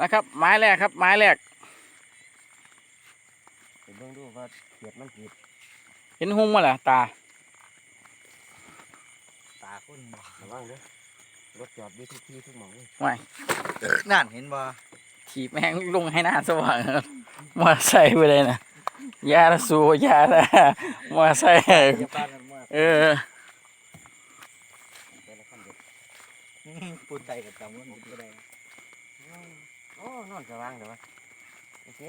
นะครับไม้แรกครับ ไม้แรกไปเบิ่งดูว่าเขียดมันขีดเห็นหุ้งมาเหรอตา ตาคนบ่ระวังเด้อรถจอดอยู่ทุกที่ทุกหม่องเลยไม่นั่นเห็นบ่ถีบแม่งลงให้หน้าสว่างครับมอไซค์ไปเลยนะยาละสูยาละมอไซค์อย่าปานกันมากเออแต่ละคันเด็ดปูนใจกับตำมันก็ได้ โอ้นอนสว่างเดี๋ยววะโอเค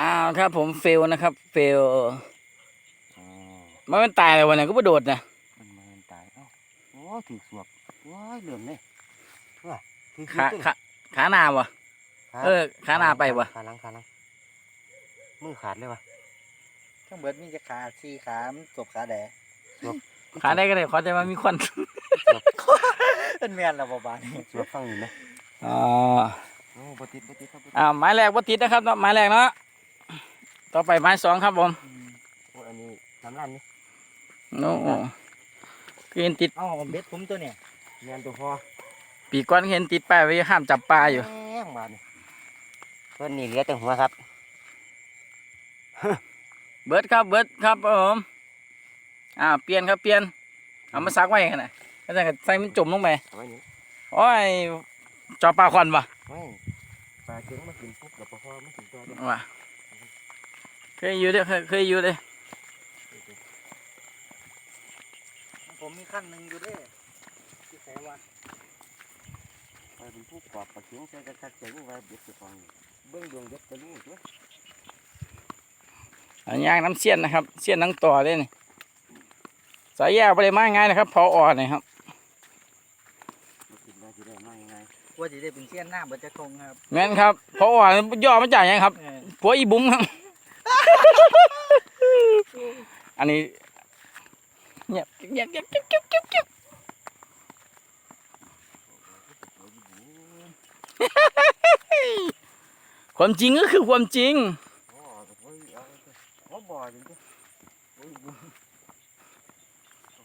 อ้าวครับผมเฟลนะครับ เฟลอ๋อมันมันตายเลยวันนี้ก็ไปโดดนะมันมันตายเอ้าโอ้ถือสวบว้ายเหลื่อมเลยว้าถือขาตัวขาขาหนาวะขาเออขาหน้าไปวะขาหลังขาหลังมือขาดเลยวะทั้งเบิดมีจะขาสี่ขามันจบขาแดขาได้ก็ได้ขอแต่ว่ามีควัน เป็นแม่นแล้วบ่บาดนี้สวบฟังอยู่ไหมอ๋อโอ้ปติดปติดครับบ่ติดอ่าไม้แรกว่าติดนะครับไม้แรกเนาะต่อไปไม้สองครับผมโอ้อันนี้น้ำร้านนี่โอ้คือเห็นติดเอ้าเบ็ดผมตัวเนี่ยเมียนตัวพอปีก้อนเห็นติดป้ายไว้ห้ามจับปลาอยู่แม่งบาดนี่เพิ่นนี่เหลือแต่หัวครับ เบิร์ดครับเบิร์ดครับผมอ่าเปลี่ยนครับเปลี่ยนเอามาซักไว้ขนาด ก็จะใส่มันจมลงไปเอาไว้นี่โอ้ยจอปลาควันปะไม่ปลาเค็งมากินปุ๊บแล้วปลาพอมากินตัวเดียวว่ะเคยอยู่เด้อเคยเคยอยู่เด้อผมมีขั้นหนึงอยู่เด้ที่แสว่าปลาเป็นผู้ปอบปลาเค็งใส่กระชักใส่ไว้เบ็ดตัวฟองนี่เบิ่งดวงเบ็ดตัวนี้ตัวอันย่างน้ำเสี้ยนนะครับ เสี้ยนทั้งต่อเลยนี่สายยาวไปเลยมาง่ายนะครับพออ่อนนะครับ มากินได้ที่ได้มายังไง ว่าจะได้เป็นเสี้ยนหน้าเบิดจะคงครับแม่นครับพออ่อนย่อมาจากหยังครับเออผัวอีบุ้มครับ อันนี้เงียบเงียบเงียบเงียบเงียบเงียบเงียบความจริงก็คือความจริง โอ้โหเอาเอาบ่อจริงๆโอ้ยบุ้ม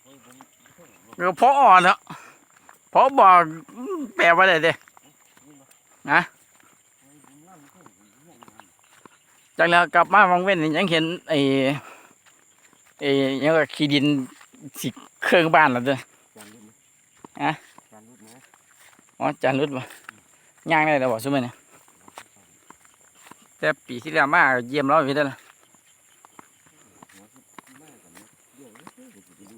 โอ้ยบุ้มก็พออ่อนแล้วพอบอกแปลว่าอะไรเด้ ฮะจากแล้วกลับมาวังเว้นนี่ยังเห็นไอ้ไอ้ยังก็ขี้ดินสิเครื่องบ้านแล้วเด้อจานรุดไหมฮะจานรุดไหมอ๋อจานรุดบ่ย่างได้แล้วบ่ซุมื้อนี้แต่ปีที่แล้วมาเยี่ยมเราอยู่เด้อล่ะไม่กันนะเดี๋ยวเดี๋ยวจะไปดู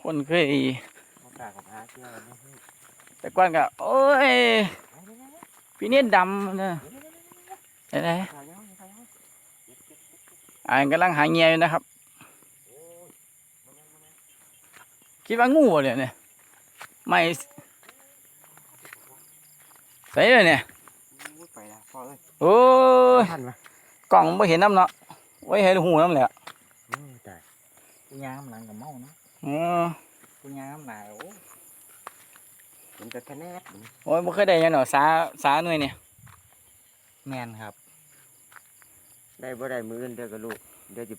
คนเคยมากล้ากับอาเชื่อนะแต่ก่อนก็โอ้ย พี่เนตรดำเด้อได้ได้ถ่ายยังถ่ายยังอ่านกำลังหาเงียอยู่นะครับ คิดว่างูบ่เนี่ยเนี่ยไม่ใส่เลยเนี่ยไปละพอเลยโอ้ยทันไหมกล่องไม่เห็นน้ำเนาะไว้ให้หูน้ำแหละตายกูยางน้ำหลังกับเมานะอือกูยางน้ำหนาโอ้ มันจะแค่แนบโอ้ยบ่เคยได้หยังเนาะสาสาหน่วยเนี่ยแม่นครับ ได้บ่ได้มืออื่นเดียวกับลูกเดี๋ยวจะ